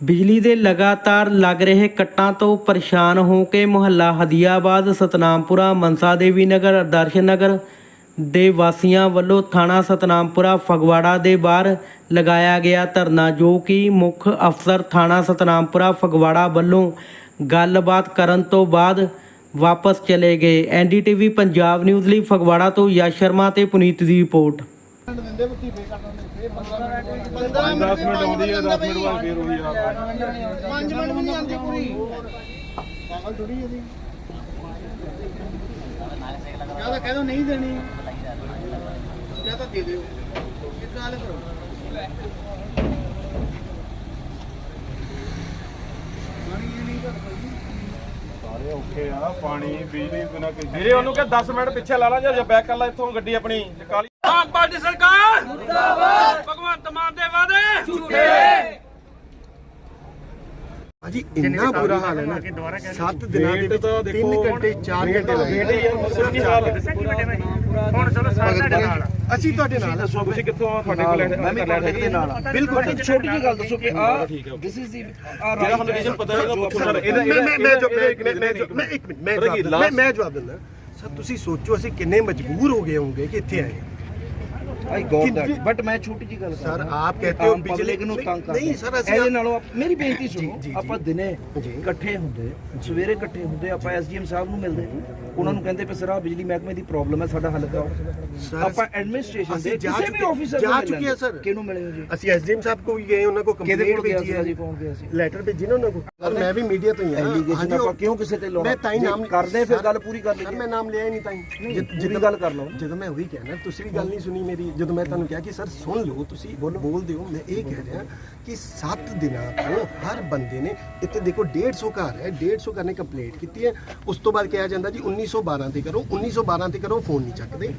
ਬਿਜਲੀ ਦੇ ਲਗਾਤਾਰ ਲੱਗ ਰਹੇ ਕੱਟਾਂ ਤੋਂ ਪਰੇਸ਼ਾਨ ਹੋ ਕੇ ਮੁਹੱਲਾ ਹਦੀਆਬਾਦ, ਸਤਨਾਮਪੁਰਾ, ਮਨਸਾ ਦੇਵੀ ਨਗਰ, ਦਰਸ਼ਨ ਨਗਰ ਦੇ ਵਾਸੀਆਂ ਵੱਲੋਂ ਥਾਣਾ ਸਤਨਾਮਪੁਰਾ, ਫਗਵਾੜਾ ਦੇ ਬਾਹਰ ਲਗਾਇਆ ਗਿਆ ਧਰਨਾ, ਜੋ ਕਿ ਮੁੱਖ ਅਫਸਰ ਥਾਣਾ ਸਤਨਾਮਪੁਰਾ, ਫਗਵਾੜਾ ਵੱਲੋਂ ਗੱਲਬਾਤ ਕਰਨ ਤੋਂ ਬਾਅਦ ਵਾਪਸ ਚਲੇ ਗਏ। ਐਨਡੀਟੀਵੀ ਪੰਜਾਬ ਨਿਊਜ਼ ਲਈ ਫਗਵਾੜਾ ਤੋਂ ਯਸ਼ ਸ਼ਰਮਾ ਤੇ ਪੁਨੀਤ ਦੀ ਰਿਪੋਰਟ। 10 ਮਿੰਟ ਆਉਂਦੀ ਹੈ 10 ਮਿੰਟ ਬਾਅਦ ਫੇਰ ਉਹੀ ਆ। 5 ਮਿੰਟ ਵੀ ਨਹੀਂ ਆਉਂਦੀ ਪੂਰੀ। ਪਾਗਲ ਥੋੜੀ ਇਹਦੀ। ਜਾਂ ਤਾਂ ਕਹਿ ਦੋ ਨਹੀਂ ਦੇਣੀ। ਜਾਂ ਤਾਂ ਦੇ ਦਿਓ। ਕਿੱਦਾਂ ਹਾਲ ਕਰੋ। ਇਹ ਨਹੀਂ ਕਰਦਾ ਸਾਰੇ ਔਖੇ ਆ ਪਾਣੀ ਬਿਜਲੀ ਬਿਨਾ ਕਿ ਵੀਰੇ ਉਹਨੂੰ ਕਿ 10 ਮਿੰਟ ਪਿੱਛੇ ਲਾ ਲਾ ਜਾਂ ਬੈਕ ਕਰ ਲੈ ਇੱਥੋਂ ਗੱਡੀ ਆਪਣੀ ਕਾਲੀ ਆਮ ਪਾਰਟੀ ਸਰਕਾਰ! ਮੁਰਦਾਬਾਦ ਭਗਵੰਤ ਮਾਨ ਦੇ ਵਾਅਦੇ! ਝੂਠੇ! ਅਜੀ ਇੰਨਾ ਬੁਰਾ ਹਾਲ ਹੈ ਨਾ 7 ਦਿਨਾਂ ਦੇ ਵਿੱਚ ਤਾਂ 3 ਦੇਖੋ ਘੰਟੇ 4 ਵੇਟ ਘੰਟੇ ਯਾਰ ਮਤਲਬ ਨਹੀਂ ਹਾਲ ਹੁਣ ਚਲੋ ਸਾਡੇ ਨਾਲ। ਅਸੀਂ ਤੁਹਾਡੇ ਨਾਲ ਹਾਂ। ਤੁਸੀਂ ਕਿੱਥੋਂ ਆ? ਤੁਹਾਡੇ ਕੋਲ ਮੈਂ ਵੀ ਕੰਟੈਕਟ ਦੇ ਨਾਲ ਆ ਬਿਲਕੁਲ ਇੱਕ ਛੋਟੀ ਜਿਹੀ ਗੱਲ ਦੱਸੋ ਕਿ ਆ ਦਿਸ ਇਜ਼ ਦੀ ਜਿਹੜਾ ਸਾਨੂੰ ਰੀਜਨ ਪਤਾ ਹੈਗਾ ਬਾਪੂ ਸਰ ਇਹਦਾ ਮੈਂ ਮੈਂ ਮੈਂ ਜੋ ਮੈਂ ਮੈਂ ਜੋ- ਮੈਂ ਇੱਕ ਮਿੰਟ। ਮੈਂ ਜਵਾਬ ਮੈਂ ਮੈਂ ਜਵਾਬ ਦਿੰਦਾ। ਸਰ ਤੁਸੀਂ ਸੋਚੋ ਅਸੀਂ ਕਿੰਨੇ ਮਜਬੂਰ ਹੋ ਗਏ ਹੋਵਾਂਗੇ ਕਿ ਇੱਥੇ ਆਏ। ਆਈ ਗੋਟ ਦੈਟ ਬਟ ਮੈਂ ਛੋਟੀ ਜਿਹੀ ਗੱਲ ਕਰ ਸਰ। ਆਪ ਕਹਤੇ ਹੋ public ਨੂੰ ਤੰਗ ਕਰਦੇ ਨਹੀਂ ਸਰ ਅਸੀਂ ਇਹਦੇ ਨਾਲੋਂ ਮੇਰੀ ਬੇਨਤੀ ਜੀ, ਸੁਣੋ ਜੀ, ਆਪਾਂ ਜੀ। ਦਿਨੇ ਜੀ। ਇਕੱਠੇ ਹੁੰਦੇ ਸਵੇਰੇ ਇਕੱਠੇ ਹੁੰਦੇ ਆਪਾਂ ਐਸਡੀਐਮ ਸਾਹਿਬ ਨੂੰ ਮਿਲਦੇ ਉਹਨਾਂ ਨੂੰ ਕਹਿੰਦੇ ਵੀ ਸਰ ਆਹ ਬਿਜਲੀ ਮਹਿਕਮੇ ਦੀ ਪ੍ਰੋਬਲਮ ਹੈ ਸਾਡਾ ਹੱਲ ਕਰਾਓ। ਸਰ, ਆਪਾਂ ਐਡਮਿਨਿਸਟ੍ਰੇਸ਼ਨ ਦੇ ਜਾ ਕਿਸੇ ਵੀ ਆਫੀਸਰ ਜਾ ਚੁੱਕੇ ਆ ਸਰ। ਕਿਹਨੂੰ ਮਿਲੇ ਹੋ ਜੀ? ਅਸੀਂ ਐਸਡੀਐਮ ਸਾਹਿਬ ਕੋ ਵੀ ਗਏ ਉਹਨਾਂ ਕੋ ਕੰਪਲੇਂਟ ਕੋਲ ਭੇਜੀ ਹੈ। ਜੀ ਕੌਣ ਗਿਆ ਸੀ ਲੈਟਰ ਭੇਜੀ ਨਾ ਉਹਨਾਂ ਕੋ ਸਰ ਮੈਂ ਵੀ ਮੀਡੀਆ ਤੋਂ ਹੀ ਹਾਂ। ਐਲੀਗੇਸ਼ਨ ਹਾਂਜੀ, ਆਪਾਂ ਕਿਉਂ ਕਿਸੇ ਤੇ ਲਾਉਣਾ? ਮੈਂ ਤਾਂ ਹੀ ਜੇ ਨਾਮ ਕਰਦੇ ਫਿਰ ਗੱਲ ਪੂਰੀ ਕਰ ਸਰ ਲਈਏ ਮੈਂ ਨਾਮ ਲਿਆ ਹੀ ਨਹੀਂ ਤਾਂ ਹੀ। ਪੂਰੀ ਗੱਲ ਕਰ ਲਓ। ਜਦੋਂ ਮੈਂ ਉਹੀ ਕਹਿਣਾ ਤੁਸੀਂ ਵੀ ਗੱਲ ਨਹੀਂ ਸੁਣੀ ਮੇਰੀ ਜਦੋਂ ਮੈਂ ਤੁਹਾਨੂੰ ਕਿਹਾ ਕਿ ਸਰ ਸੁਣ ਲਓ ਤੁਸੀਂ ਬੋਲਦੇ ਹੋ ਮੈਂ ਇਹ ਕਹਿ ਰਿਹਾ ਕਿ 7 ਦਿਨਾਂ ਤੋਂ ਹਰ ਬੰਦੇ ਨੇ ਇੱਥੇ ਦੇਖੋ 150 ਘਰ ਹੈ 150 ਘਰ ਨੇ ਕੰਪਲੇਂਟ ਕੀਤੀ ਹੈ ਉਸ ਤੋਂ ਬਾਅਦ ਕਿਹਾ ਜਾਂਦਾ ਜੀ 1912 ਤੇ ਕਰੋ 1912 ਤੇ ਕਰੋ ਫੋਨ ਨਹੀਂ ਚੱਕਦੇ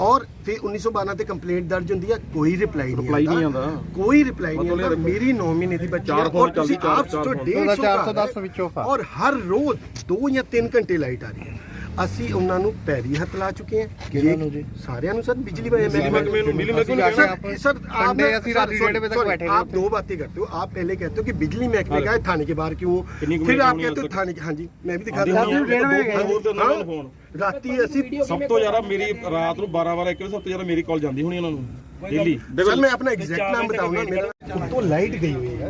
ਔਰ ਫਿਰ 1912 ਤੇ ਕੰਪਲੇਂਟ ਦਰਜ ਹੁੰਦੀ ਹੈ ਕੋਈ ਰਿਪਲਾਈ ਨਹੀਂ ਆਉਂਦਾ। ਕੋਈ ਰਿਪਲਾਈ ਨਹੀਂ ਆਉਂਦਾ ਮੇਰੀ 9 ਮਹੀਨੇ ਦੀ ਬੱਚੀ ਚਾਰ ਹੈ ਫੋਨ ਔਰ ਤੁਸੀਂ ਚੱਲਦੀ, ਚਾਰ- ਆਪ ਚਾਰ ਸੋਚੋ ਫੋਨ। 150 410 ਔਰ ਹਰ ਰੋਜ਼ 2 ਜਾਂ 3 ਘੰਟੇ ਲਾਈਟ ਆ ਰਹੀ ਹੈ ਅਸੀਂ ਉਹਨਾਂ ਨੂੰ ਪੈਰੀ ਹੱਥ ਲਾ ਚੁੱਕੇ ਹਾਂ ਕਿਹਨਾਂ ਨੂੰ ਜੀ? ਸਾਰਿਆਂ ਨੂੰ ਸਰ ਬਿਜਲੀ ਬਾਈ बिजली महकमे ਨੂੰ मिली महकमे ਨੂੰ सर सर आप ऐसी रात डेढ़ बजे तक बैठे आप दो बातें करते हो आप पहले कहते हो कि बिजली महकमे का है थाने के बाहर क्यों कितनी फिर आप कमेटी कहते हो होनी थाने के हाँ जी मैं भी दिखा आधी दूंगा होनी है, दो- दो- हाँ, दो- दो- दो- हाँ, फोन। राती ਅਸੀਂ ਸਭ ਤੋਂ ਜ਼ਿਆਦਾ ਮੇਰੀ ਰਾਤ ਨੂੰ 12 12 1 ਵਜੇ ਸਭ ਤੋਂ ਜ਼ਿਆਦਾ ਮੇਰੀ ਕਾਲ ਜਾਂਦੀ ਹੋਣੀ ਉਹਨਾਂ ਨੂੰ ਡੇਲੀ सर मैं अपना एग्जैक्ट नाम बताऊंगा मेरा तो लाइट गई हुई है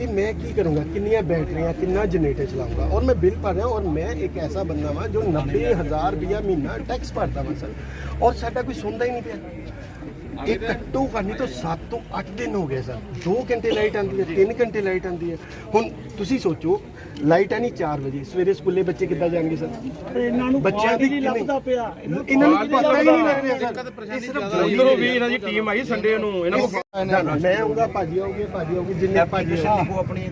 ਕਿ ਮੈਂ ਕੀ ਕਰੂੰਗਾ ਕਿੰਨੀਆਂ ਬੈਟਰੀਆਂ ਕਿੰਨਾ ਜਨਰੇਟਰ ਚਲਾਉਂਗਾ ਔਰ ਮੈਂ ਬਿੱਲ ਭਰ ਰਿਹਾ ਔਰ ਮੈਂ ਇੱਕ ਐਸਾ ਬੰਦਾ ਵਾਂ ਜੋ 90000 ਰੁਪਇਆ ਮਹੀਨਾ ਟੈਕਸ ਭਰਦਾ ਵਾਂ ਸਰ ਔਰ ਸਾਡਾ ਕੋਈ ਸੁਣਦਾ ਹੀ ਨਹੀਂ ਪਿਆ ਇਹ ਕੱਟੂ ਕਰਨੀ ਤੋਂ 7 ਤੋਂ 8 ਦਿਨ ਹੋ ਗਏ ਸਰ 2 ਘੰਟੇ ਲਾਈਟ ਆਉਂਦੀ ਹੈ 3 ਘੰਟੇ ਲਾਈਟ ਆਉਂਦੀ ਹੈ ਹੁਣ ਤੁਸੀਂ ਸੋਚੋ ਲਾਈਟ ਆਣੀ 4 ਵਜੇ। ਸਵੇਰੇ ਸਕੂਲੇ ਬੱਚੇ ਕਿੱਦਾਂ ਜਾਣਗੇ ਸਰ? ਇਹਨਾਂ ਨੂੰ ਬੱਚਿਆਂ ਦੀ ਨਹੀਂ ਲੱਭਦਾ ਪਿਆ। ਇਹਨਾਂ ਨੂੰ ਪਤਾ ਹੀ ਨਹੀਂ ਲੱਗ ਰਿਹਾ ਸਰ ਇਧਰੋਂ ਵੀ ਇਹਨਾਂ ਦੀ ਟੀਮ ਆਈ ਸੰਡੇ ਨੂੰ। ਇਹਨਾਂ ਨੂੰ ਮੈਂ ਆਉਂਗਾ ਭਾਜੀ ਆਉਗੇ ਭਾਜੀ ਆਉਗੇ ਜਿੰਨੇ ਭਾਜੀ ਲਿਖੋ ਆਪਣੀ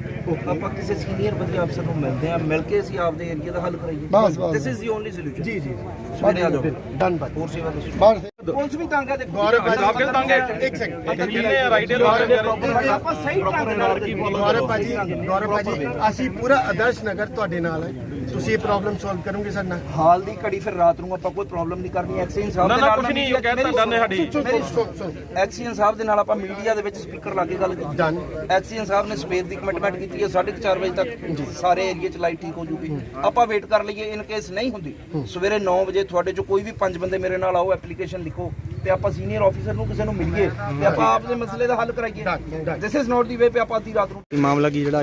ਆਪਾਂ ਕਿਸੇ ਸੀਨੀਅਰ ਬੰਦੇ ਅਫਸਰ ਨੂੰ ਮਿਲਦੇ ਆ ਮਿਲ ਕੇ ਅਸੀਂ ਆਪਦੇ ਏਰੀਆ ਦਾ ਹੱਲ ਕਰਾਈਏ। This is the only solution ਜੀ ਜੀ ਸਵੇਰੇ ਆ ਜਾਓ ਡਨ ਬਾਤ ਹੋਰ ਸੇਵਾ ਦੱਸੋ ਪੁਲਿਸ ਵੀ ਤੰਗ ਆ ਦੇਖੋ। ਆਪ ਕਿਹੜੇ ਤੰਗ ਹੈ? ਇੱਕ ਸੈਕਿੰਡ ਕਿੰਨੇ ਆ ਰਾਈਡਰ ਵਾਲੇ ਆਪਾਂ ਸਹੀ ਢੰਗ ਨਾਲ ਗੌਰਵ ਭਾਜੀ ਗੌਰਵ ਭਾਜੀ ਅਸੀਂ ਪੂਰਾ ਆਦਰਸ਼ ਨਗਰ ਤੁਹਾਡੇ ਨਾਲ ਹੈ। ਤੁਸੀਂ ਇਹ ਪ੍ਰੋਬਲਮ ਸੋਲਵ ਕਰੋਗੇ ਸਾਡੇ ਨਾਲ? ਹਾਲ ਦੀ ਘੜੀ ਫਿਰ ਰਾਤ ਨੂੰ ਆਪਾਂ ਕੋਈ ਪ੍ਰੋਬਲਮ ਨਹੀਂ ਕਰਨੀ ਐਕਸੀਅਨ ਸਾਹਿਬ ਨਾ, ਦੇ ਨਾ, ਨਾਲ ਮੈਂ ਨਹੀਂ, ਉਹ ਕਹਿ ਤਾ ਮੇਰੀ done ਹੈ ਸਾਡੀ। ਐਕਸੀਅਨ ਸਾਹਿਬ ਦੇ ਨਾਲ ਆਪਾਂ ਮੀਡੀਆ ਦੇ ਵਿੱਚ ਸਪੀਕਰ ਲਾ ਕੇ ਗੱਲ ਕੀਤੀ। Done. ਐਕਸੀਅਨ ਸਾਹਿਬ ਨੇ ਸਵੇਰ ਦੀ ਕਮਿਟਮੈਂਟ ਕੀਤੀ ਹੈ 4:30 ਵਜੇ ਤੱਕ ਸਾਰੇ ਏਰੀਆ 'ਚ ਲਾਈਟ ਠੀਕ ਹੋ ਜੂਗੀ। ਆਪਾਂ ਵੇਟ ਕਰ ਲਈਏ ਇਨ ਕੇਸ ਨਹੀਂ ਹੁੰਦੀ। ਸਵੇਰੇ 9 ਵਜੇ ਤੁਹਾਡੇ 'ਚੋਂ ਕੋਈ ਵੀ ਪੰਜ ਬੰਦੇ ਮੇਰੇ ਨਾਲ ਆਓ ਐਪਲੀਕੇਸ਼ਨ ਲਿਖੋ। ਤੇ ਆਪਾਂ ਸੀਨੀਅਰ ਆਫੀਸਰ ਨੂੰ ਕਿਸੇ ਨੂੰ ਮਿਲੀਏ ਤੇ ਆਪਾਂ ਆਪ ਦੇ ਮਸਲੇ ਦਾ ਹੱਲ ਕਰਾਈਏ। ਦਿਸ ਇਜ਼ ਨਾਟ ਦੀ ਵੇ ਪੇ ਆਪਾਂ ਅੱਧੀ ਰਾਤ ਨੂੰ ਮਾਮਲਾ ਕੀ ਜਿਹੜਾ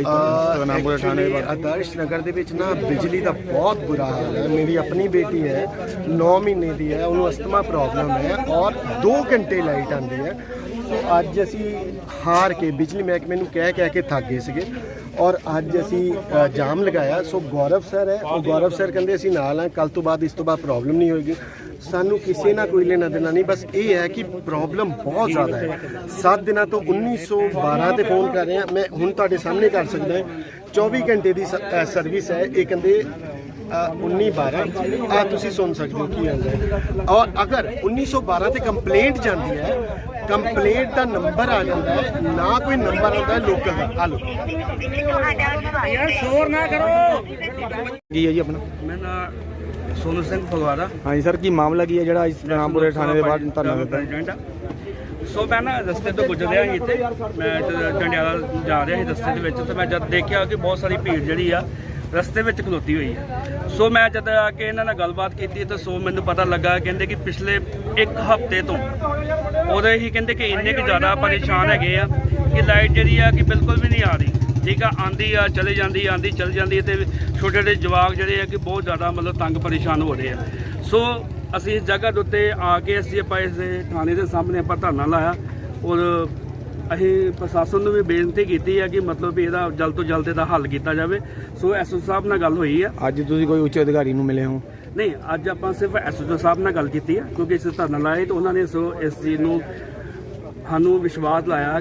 ਨਾਮਪੁਰ ਥਾਣੇ ਆਦਰਸ਼ ਨਗਰ ਦੇ ਵਿੱਚ ਨਾ ਬਿਜਲੀ ਦਾ ਬਹੁਤ ਬੁਰਾ ਹਾਲ ਹੈ। ਮੇਰੀ ਆਪਣੀ ਬੇਟੀ ਹੈ 9 ਮਹੀਨੇ ਦੀ ਹੈ ਉਹਨੂੰ ਅਸਥਮਾ ਪ੍ਰੋਬਲਮ ਹੈ ਔਰ 2 ਘੰਟੇ ਲਾਈਟ ਆਉਂਦੀ ਹੈ। ਸੋ ਅੱਜ ਅਸੀਂ ਹਾਰ ਕੇ ਬਿਜਲੀ ਮਹਿਕਮੇ ਨੂੰ ਕਹਿ ਕਹਿ ਕੇ ਥੱਕ ਗਏ ਸੀਗੇ ਔਰ ਅੱਜ ਅਸੀਂ ਅ, ਜਾਮ ਲਗਾਇਆ। ਸੋ ਗੌਰਵ ਸਰ ਹੈ ਉਹ ਗੌਰਵ ਸਰ ਕਹਿੰਦੇ ਅਸੀਂ ਨਾਲ ਆ ਕੱਲ ਤੋਂ ਬਾਅਦ ਇਸ ਤੋਂ ਬਾਅਦ ਪ੍ਰੋਬਲਮ ਨਹੀਂ ਹੋਏਗੀ। ਸਾਨੂੰ ਕਿਸੇ ਨਾਲ ਕੋਈ ਲੈਣਾ ਦੇਣਾ ਨਹੀਂ ਬਸ ਇਹ ਹੈ ਕਿ ਪ੍ਰੋਬਲਮ ਬਹੁਤ ਜ਼ਿਆਦਾ ਹੈ। 7 ਦਿਨਾਂ ਤੋਂ 1912 ਤੇ ਫੋਨ ਕਰ ਰਹੇ। ਹਾਂ ਮੈਂ ਹੁਣ ਤੁਹਾਡੇ ਸਾਹਮਣੇ ਕਰ ਸਕਦਾ ਹਾਂ। 24 ਘੰਟੇ ਦੀ ਸਰਵਿਸ ਹੈ। ਇਹ ਕਹਿੰਦੇ ਅ, 1912 ਆ ਤੁਸੀਂ ਸੁਣ ਸਕਦੇ ਹੋ ਕੀ ਆਉਂਦਾ ਹੈ। ਔਰ ਅਗਰ 1912 ਤੇ ਕੰਪਲੇਂਟ ਜਾਂਦੀ ਹੈ ਕੰਪਲੇਂਟ ਦਾ ਨੰਬਰ ਆ ਜਾਂਦਾ ਹੈ। ਨਾ ਕੋਈ ਨੰਬਰ ਆਉਂਦਾ ਹੈ ਲੋਕਲ ਦਾ। ਆ ਲਓ। ਕੀ ਹੈ ਜੀ ਆਪਣਾ? ਮੈਂ ਨਾ ਸੋਨੂ ਸਿੰਘ ਫਗਵਾੜਾ। ਹਾਂਜੀ ਸਰ ਕੀ ਮਾਮਲਾ ਕੀ ਹੈ ਜਿਹੜਾ ਇਸ ਰਾਮਪੁਰੇ ਥਾਣੇ ਦੇ ਬਾਹਰ ਧਰਨਾ ਦਿੱਤਾ? ਪ੍ਰੈਜ਼ੀਡੈਂਟ ਸੋ ਮੈਂ ਨਾ ਰਸਤੇ ਤੋਂ ਗੁਜ਼ਰ ਰਿਹਾ ਸੀ ਇੱਥੇ। ਮੈਂ ਜਦ ਜੰਡਿਆਲਾ ਜਾ ਰਿਹਾ ਸੀ ਰਸਤੇ ਦੇ ਵਿੱਚ। ਤੇ ਮੈਂ ਜਦ ਦੇਖਿਆ ਕਿ ਬਹੁਤ ਸਾਰੀ ਭੀੜ ਜਿਹੜੀ ਆ ਰਸਤੇ ਵਿੱਚ ਖਲੋਤੀ ਹੋਈ ਹੈ ਸੋ ਮੈਂ ਜਦ ਆ ਕੇ ਇਹਨਾਂ ਨਾਲ ਗੱਲਬਾਤ ਕੀਤੀ ਤਾਂ ਸੋ ਮੈਨੂੰ ਪਤਾ ਲੱਗਾ ਕਹਿੰਦੇ ਕਿ ਪਿਛਲੇ ਇੱਕ ਹਫ਼ਤੇ ਤੋਂ ਉਹਦੇ ਹੀ ਕਹਿੰਦੇ ਕਿ ਇੰਨੇ ਕੁ ਜ਼ਿਆਦਾ ਪਰੇਸ਼ਾਨ ਹੈਗੇ ਆ ਕਿ ਲਾਈਟ ਜਿਹੜੀ ਆ ਕਿ ਬਿਲਕੁਲ ਵੀ ਨਹੀਂ ਆ ਰਹੀ। ਠੀਕ ਆ ਆਂਦੀ ਆ ਚਲੇ ਜਾਂਦੀ ਆਂਦੀ ਚਲ ਜਾਂਦੀ ਤੇ ਛੋਟੇ ਛੋਟੇ ਜਵਾਕ ਜਿਹੜੇ ਆ ਕਿ ਬਹੁਤ ਜ਼ਿਆਦਾ ਮਤਲਬ ਤੰਗ ਪਰੇਸ਼ਾਨ ਹੋ ਰਹੇ ਆ। ਸੋ ਅਸੀਂ ਇਸ ਜਗ੍ਹਾ ਦੇ ਉੱਤੇ ਆ ਕੇ ਅਸੀਂ ਆਪਾਂ ਇਸ ਦੇ ਥਾਣੇ ਦੇ ਸਾਹਮਣੇ ਆਪਾਂ ਧਰਨਾ ਲਾਇਆ ਔਰ ਅਸੀਂ ਪ੍ਰਸ਼ਾਸਨ ਨੂੰ ਵੀ ਬੇਨਤੀ ਕੀਤੀ ਹੈ ਕਿ ਮਤਲਬ ਵੀ ਇਹਦਾ ਜਲਦ ਤੋਂ ਜਲਦ ਇਹਦਾ ਹੱਲ ਕੀਤਾ ਜਾਵੇ। ਸੋ ਐਸਓ ਸਾਹਿਬ ਨਾਲ ਗੱਲ ਹੋਈ ਆ। ਅੱਜ ਤੁਸੀਂ ਕੋਈ ਉੱਚ ਅਧਿਕਾਰੀ ਨੂੰ ਮਿਲੇ ਹੋ? ਨਹੀਂ ਅੱਜ ਆਪਾਂ ਸਿਰਫ ਐਸਓ ਸਾਹਿਬ ਨਾਲ ਗੱਲ ਕੀਤੀ ਹੈ ਕਿਉਂਕਿ ਇਸ ਧਰਨਾ ਲਾਇਆ ਤਾਂ ਉਹਨਾਂ ਨੇ ਸੋ ਇਸ ਚੀਜ਼ ਨੂੰ ਸਾਨੂੰ ਵਿਸ਼ਵਾਸ ਦਿਲਾਇਆ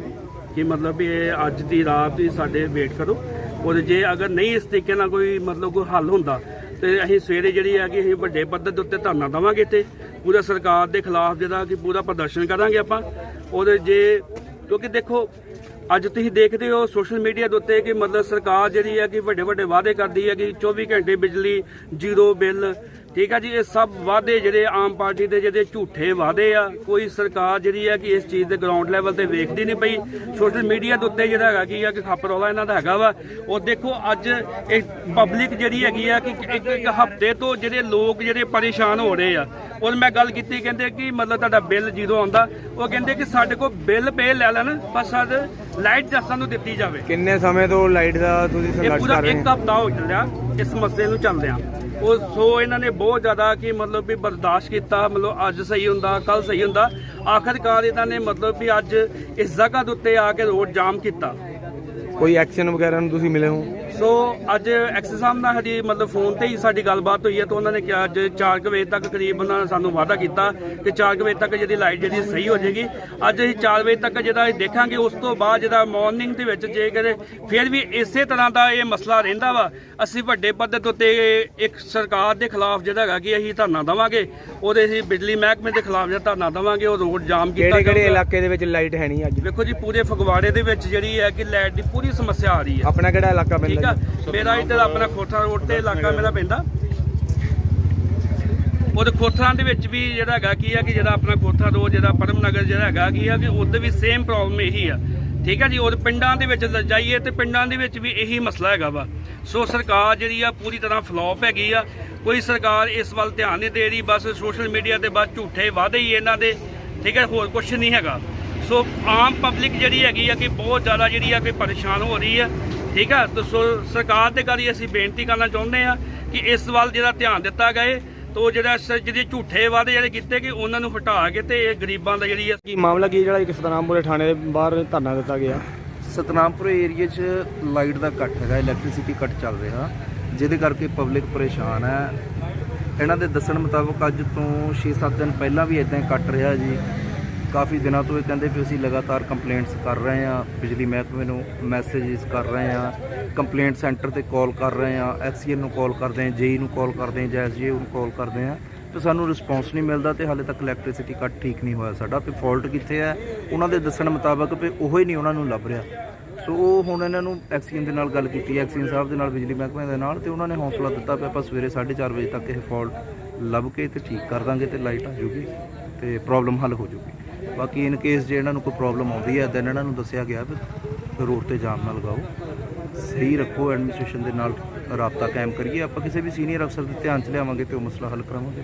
ਕਿ ਮਤਲਬ ਵੀ ਇਹ ਅੱਜ ਦੀ ਰਾਤ ਹੀ ਸਾਡੇ ਵੇਟ ਕਰੋ। ਔਰ ਜੇ ਅਗਰ ਨਹੀਂ ਇਸ ਤਰੀਕੇ ਨਾਲ ਕੋਈ ਮਤਲਬ ਕੋਈ ਹੱਲ ਹੁੰਦਾ, ਤੇ ਅਸੀਂ ਸਵੇਰੇ ਜਿਹੜੀ ਹੈ ਕਿ ਅਸੀਂ ਵੱਡੇ ਪੱਧਰ ਦੇ ਉੱਤੇ ਧਰਨਾ ਦੇਵਾਂਗੇ ਇੱਥੇ। ਪੂਰਾ ਸਰਕਾਰ ਦੇ ਖਿਲਾਫ ਜਿਹੜਾ ਕਿ ਪੂਰਾ ਪ੍ਰਦਰਸ਼ਨ ਕਰਾਂਗੇ ਆਪਾਂ। ਉਹਦੇ ਜੇ ਕਿਉਂਕਿ ਦੇਖੋ ਅੱਜ ਤੁਸੀਂ ਦੇਖਦੇ ਹੋ ਸੋਸ਼ਲ ਮੀਡੀਆ ਦੇ ਉੱਤੇ ਕਿ ਮਤਲਬ ਸਰਕਾਰ ਜਿਹੜੀ ਹੈ ਕਿ ਵੱਡੇ ਵੱਡੇ ਵਾਅਦੇ ਕਰਦੀ ਹੈ ਕਿ 24 ਘੰਟੇ ਬਿਜਲੀ, ਜ਼ੀਰੋ ਬਿੱਲ, ਠੀਕ ਆ ਜੀ, ਇਹ ਸਭ ਵਾਅਦੇ ਜਿਹੜੇ ਆਮ ਪਾਰਟੀ ਦੇ ਜਿਹੜੇ ਝੂਠੇ ਵਾਅਦੇ ਆ, ਕੋਈ ਸਰਕਾਰ ਜਿਹੜੀ ਹੈ ਕਿ ਇਸ ਚੀਜ਼ ਦੇ ਗਰਾਊਂਡ ਲੈਵਲ ਤੇ ਵੇਖਦੀ ਨਹੀਂ ਪਈ। ਸੋਸ਼ਲ ਮੀਡੀਆ ਦੇ ਉੱਤੇ ਜਿਹੜਾ ਹੈਗਾ ਕੀ ਆ ਕਿ ਖੱਪਰੋਲਾ ਇਹਨਾਂ ਦਾ ਹੈਗਾ ਵਾ। ਉਹ ਦੇਖੋ ਅੱਜ ਇਹ ਪਬਲਿਕ ਜਿਹੜੀ ਹੈਗੀ ਆ ਕਿ ਇੱਕ ਇੱਕ ਹਫ਼ਤੇ ਤੋਂ ਜਿਹੜੇ ਲੋਕ ਜਿਹੜੇ ਪਰੇਸ਼ਾਨ ਹੋ ਰਹੇ ਆ ਔਰ ਮੈਂ ਗੱਲ ਕੀਤੀ ਕਹਿੰਦੇ ਕਿ ਮਤਲਬ ਤੁਹਾਡਾ ਬਿੱਲ ਜਦੋਂ ਆਉਂਦਾ ਉਹ ਕਹਿੰਦੇ ਕਿ ਸਾਡੇ ਕੋਲ ਬਿੱਲ ਪੇ ਲੈ ਲੈਣ ਪਰ ਸਾਡੇ ਲਾਈਟ ਜਾਂ ਸਾਨੂੰ ਦਿੱਤੀ ਜਾਵੇ। ਕਿੰਨੇ ਸਮੇਂ ਤੋਂ ਲਾਈਟ ਦਾ ਤੁਸੀਂ ਇਹ ਸੰਘਰਸ਼ ਪੂਰਾ ਕਰ ਰਹੇ ਇੱਕ ਹੋ? ਹਫ਼ਤਾ ਹੋ ਚੱਲਿਆ ਇਸ ਮਸਲੇ ਨੂੰ ਚੱਲਦਿਆਂ। ਉਹ ਸੋ ਇਹਨਾਂ ਨੇ ਬਹੁਤ ਜ਼ਿਆਦਾ ਕਿ ਮਤਲਬ ਵੀ ਬਰਦਾਸ਼ਤ ਕੀਤਾ ਮਤਲਬ ਅੱਜ ਸਹੀ ਹੁੰਦਾ ਕੱਲ ਸਹੀ ਹੁੰਦਾ। ਆਖਰਕਾਰ ਇਹਨਾਂ ਨੇ ਮਤਲਬ ਵੀ ਅੱਜ ਇਸ ਜਗ੍ਹਾ ਦੇ ਉੱਤੇ ਆ ਕੇ ਰੋਡ ਜਾਮ ਕੀਤਾ। ਕੋਈ ਐਕਸ਼ਨ ਵਗੈਰਾ ਨੂੰ ਤੁਸੀਂ ਮਿਲੇ ਹੋ? ਸੋ ਅੱਜ ਐਕਸਿਸ ਸਾਹਿਬ ਨਾਲ ਸਾਡੀ ਮਤਲਬ ਫੋਨ ਤੇ ਹੀ ਸਾਡੀ ਗੱਲਬਾਤ ਹੋਈ ਹੈ ਤਾਂ ਉਹਨਾਂ ਨੇ ਕਿਹਾ ਅੱਜ 4 ਵਜੇ ਤੱਕ ਕਰੀਬ ਉਹਨਾਂ ਨੇ ਸਾਨੂੰ ਵਾਅਦਾ ਕੀਤਾ ਕਿ 4 ਵਜੇ ਤੱਕ ਜਿਹੜੀ ਲਾਈਟ ਜਿਹੜੀ ਸਹੀ ਹੋ ਜਾਏਗੀ। ਅੱਜ ਅਸੀਂ 4 ਵਜੇ ਤੱਕ ਜਿਹੜਾ ਇਹ ਦੇਖਾਂਗੇ ਉਸ ਤੋਂ ਬਾਅਦ ਜਿਹੜਾ ਮਾਰਨਿੰਗ ਦੇ ਵਿੱਚ ਜੇ ਕਰੇ ਫਿਰ ਵੀ ਇਸੇ ਤਰ੍ਹਾਂ ਦਾ ਇਹ ਮਸਲਾ ਰਹਿੰਦਾ ਵਾ ਅਸੀਂ ਵੱਡੇ ਪੱਧਰ ਦੇ ਉੱਤੇ ਇੱਕ ਸਰਕਾਰ ਦੇ ਖਿਲਾਫ ਜਿਹੜਾ ਹੈਗਾ ਕਿ ਅਸੀਂ ਧਰਨਾ ਦੇਵਾਂਗੇ ਉਹਦੇ ਅਸੀਂ ਬਿਜਲੀ ਮਹਿਕਮੇ ਦੇ ਖਿਲਾਫ ਜਿਹੜਾ ਧਰਨਾ ਦੇਵਾਂਗੇ ਉਹ ਰੋਡ ਜਾਮ ਕੀਤਾ ਕਿਹੜੇ ਕਿਹੜੇ। ਇਲਾਕੇ ਦੇ ਵਿੱਚ ਲਾਈਟ ਹੈ ਨਹੀਂ ਅੱਜ? ਵੇਖੋ ਜੀ ਪੂਰੇ ਫਗਵਾੜੇ ਦੇ ਵਿੱਚ ਜਿਹੜੀ ਹੈ ਕਿ ਲਾਈਟ ਦੀ ਪੂਰੀ ਸਮੱਸਿਆ ਆ ਰਹੀ ਹੈ। ਆਪਣਾ ਕਿਹੜਾ ਇਲਾਕਾ ਠੀਕ ਆ? ਮੇਰਾ ਇੱਧਰ ਆਪਣਾ ਖੋਥਾ ਰੋਡ ਤੇ ਇਲਾਕਾ ਮੇਰਾ ਪੈਂਦਾ ਉਹਦੇ ਖੋਥਰਾਂ ਦੇ ਵਿੱਚ ਵੀ ਜਿਹੜਾ ਹੈਗਾ ਕੀ ਆ ਕਿ ਜਿਹੜਾ ਆਪਣਾ ਖੋਥਾ ਰੋਡ, ਜਿਹੜਾ ਪਰਮ ਨਗਰ ਜਿਹੜਾ ਹੈਗਾ ਕੀ ਆ ਕਿ ਉਹਦੇ ਵੀ ਸੇਮ ਪ੍ਰੋਬਲਮ ਇਹੀ ਆ। ਠੀਕ ਆ ਜੀ ਉਹ ਪਿੰਡਾਂ ਦੇ ਵਿੱਚ ਜਾਈਏ ਤੇ ਪਿੰਡਾਂ ਦੇ ਵਿੱਚ ਵੀ ਇਹੀ ਮਸਲਾ ਹੈਗਾ ਵਾ। ਸੋ ਸਰਕਾਰ ਜਿਹੜੀ ਆ ਪੂਰੀ ਤਰ੍ਹਾਂ ਫਲॉप ਹੈਗੀ ਆ। ਕੋਈ ਸਰਕਾਰ ਇਸ ਵੱਲ ਧਿਆਨ ਨਹੀਂ ਦੇ ਰਹੀ, ਬਸ ਸੋਸ਼ਲ ਮੀਡੀਆ ਤੇ ਬਸ ਝੂਠੇ ਵਾਅਦੇ ਹੀ ਇਹਨਾਂ ਦੇ। ਠੀਕ ਹੈ ਹੋਰ ਕੁਝ ਨਹੀਂ ਹੈਗਾ। ਸੋ ਆਮ ਪਬਲਿਕ ਜਿਹੜੀ ਹੈਗੀ ਆ ਕਿ ਬਹੁਤ ਜ਼ਿਆਦਾ ਜਿਹੜੀ ਆ ਕਿ ਪਰੇਸ਼ਾਨ ਹੋ ਰਹੀ ਆ। ਠੀਕ ਆ? ਤਾਂ ਸੋ ਸਰਕਾਰ ਦੇ ਗਾੜੀ ਅਸੀਂ ਬੇਨਤੀ ਕਰਨਾ ਚਾਹੁੰਦੇ ਆ ਕਿ ਇਸ ਵੱਲ ਜਿਹੜਾ ਧਿਆਨ ਦਿੱਤਾ ਜਾਏ ਤੋ ਜਿਹੜਾ ਜਿਹੜੇ ਝੂਠੇ ਵਾਅਦੇ ਜਿਹੜੇ ਕੀਤੇ ਕਿ ਉਹਨਾਂ ਨੂੰ ਹਟਾ ਕੇ ਤੇ ਇਹ ਗਰੀਬਾਂ ਦਾ ਜਿਹੜੀ ਕੀ ਮਾਮਲਾ ਕੀ ਜਿਹੜਾ ਇੱਕ ਸਤਨਾਮਪੁਰੇ ਥਾਣੇ ਦੇ ਬਾਹਰ ਧਰਨਾ ਦਿੱਤਾ ਗਿਆ? ਸਤਨਾਮਪੁਰ ਏਰੀਏ 'ਚ ਲਾਈਟ ਦਾ ਕੱਟ ਹੈਗਾ ਇਲੈਕਟ੍ਰਿਸਿਟੀ ਕੱਟ ਚੱਲ ਰਿਹਾ ਜਿਹਦੇ ਕਰਕੇ ਪਬਲਿਕ ਪਰੇਸ਼ਾਨ ਹੈ। ਇਹਨਾਂ ਦੇ ਦੱਸਣ ਮੁਤਾਬਕ ਅੱਜ ਤੋਂ 6-7 ਦਿਨ ਪਹਿਲਾਂ ਵੀ ਇਦਾਂ ਹੀ ਕੱਟ ਰਿਹਾ ਜੀ। ਕਾਫੀ ਦਿਨਾਂ ਤੋਂ ਇਹ ਕਹਿੰਦੇ ਵੀ ਅਸੀਂ ਲਗਾਤਾਰ ਕੰਪਲੇਂਟਸ ਕਰ ਰਹੇ ਹਾਂ, ਬਿਜਲੀ ਮਹਿਕਮੇ ਨੂੰ ਮੈਸੇजेस ਕਰ ਰਹੇ ਹਾਂ ਕੰਪਲੇਂਟ ਸੈਂਟਰ ਤੇ ਕਾਲ ਕਰ ਰਹੇ ਹਾਂ ਐਕਸੀਐਨ ਨੂੰ ਕਾਲ ਕਰਦੇ ਹਾਂ ਜੇਈ ਨੂੰ ਕਾਲ ਕਰਦੇ ਹਾਂ, ਜਾਂ ਐਸਜੀਏ ਨੂੰ ਕਾਲ ਕਰਦੇ ਹਾਂ, ਤੇ ਸਾਨੂੰ ਰਿਸਪੌਂਸ ਨਹੀਂ ਮਿਲਦਾ ਤੇ ਹਾਲੇ ਤੱਕ ਇਲੈਕਟ੍ਰਿਸਿਟੀ ਕੱਟ ਠੀਕ ਨਹੀਂ ਹੋਇਆ ਸਾਡਾ, ਤੇ ਫਾਲਟ ਕਿੱਥੇ ਹੈ? ਉਹਨਾਂ ਦੇ ਦੱਸਣ ਮੁਤਾਬਕ ਵੀ ਉਹ ਹੀ ਨਹੀਂ ਉਹਨਾਂ ਨੂੰ ਲੱਭ ਰਿਹਾ। ਸੋ ਉਹ ਹੁਣ ਇਹਨਾਂ ਨੂੰ ਐਕਸੀਅਨ ਦੇ ਨਾਲ ਗੱਲ ਕੀਤੀ ਐਕਸੀਅਨ ਸਾਹਿਬ ਦੇ ਨਾਲ, ਬਿਜਲੀ ਮਹਿਕਮੇ ਦੇ ਨਾਲ, ਤੇ ਉਹਨਾਂ ਨੇ ਹੌਸਲਾ ਦਿੱਤਾ ਵੀ ਆਪਾਂ ਸਵੇਰੇ 4:30 ਵਜੇ ਤੱਕ ਇਹ ਫਾਲਟ ਲੱਭ ਕੇ ਤੇ ਠੀਕ ਕਰ ਦਾਂਗੇ ਤੇ ਲਾਈਟ ਆ ਜੂਗੀ ਤੇ ਪ੍ਰੋਬਲਮ ਹੱਲ ਹੋ ਜਾਊਗੀ ਬਾਕੀ ਇਨ ਕੇਸ ਜੇ ਇਹਨਾਂ ਨੂੰ ਕੋਈ ਪ੍ਰੋਬਲਮ ਆਉਂਦੀ ਹੈ ਦੈਨ ਇਹਨਾਂ ਨੂੰ ਦੱਸਿਆ ਗਿਆ ਵੀ ਰੋਡ ਤੇ ਜਾਮ ਨਾ ਲਗਾਓ। ਸਹੀ ਰੱਖੋ ਐਡਮਿਨਿਸਟ੍ਰੇਸ਼ਨ ਦੇ ਨਾਲ ਰਾਬਤਾ ਕਾਇਮ ਕਰੀਏ। ਆਪਾਂ ਕਿਸੇ ਵੀ ਸੀਨੀਅਰ ਅਫਸਰ ਦੇ ਧਿਆਨ ਚ ਲਿਆਵਾਂਗੇ ਤੇ ਉਹ ਮਸਲਾ ਹੱਲ ਕਰਾਵਾਂਗੇ।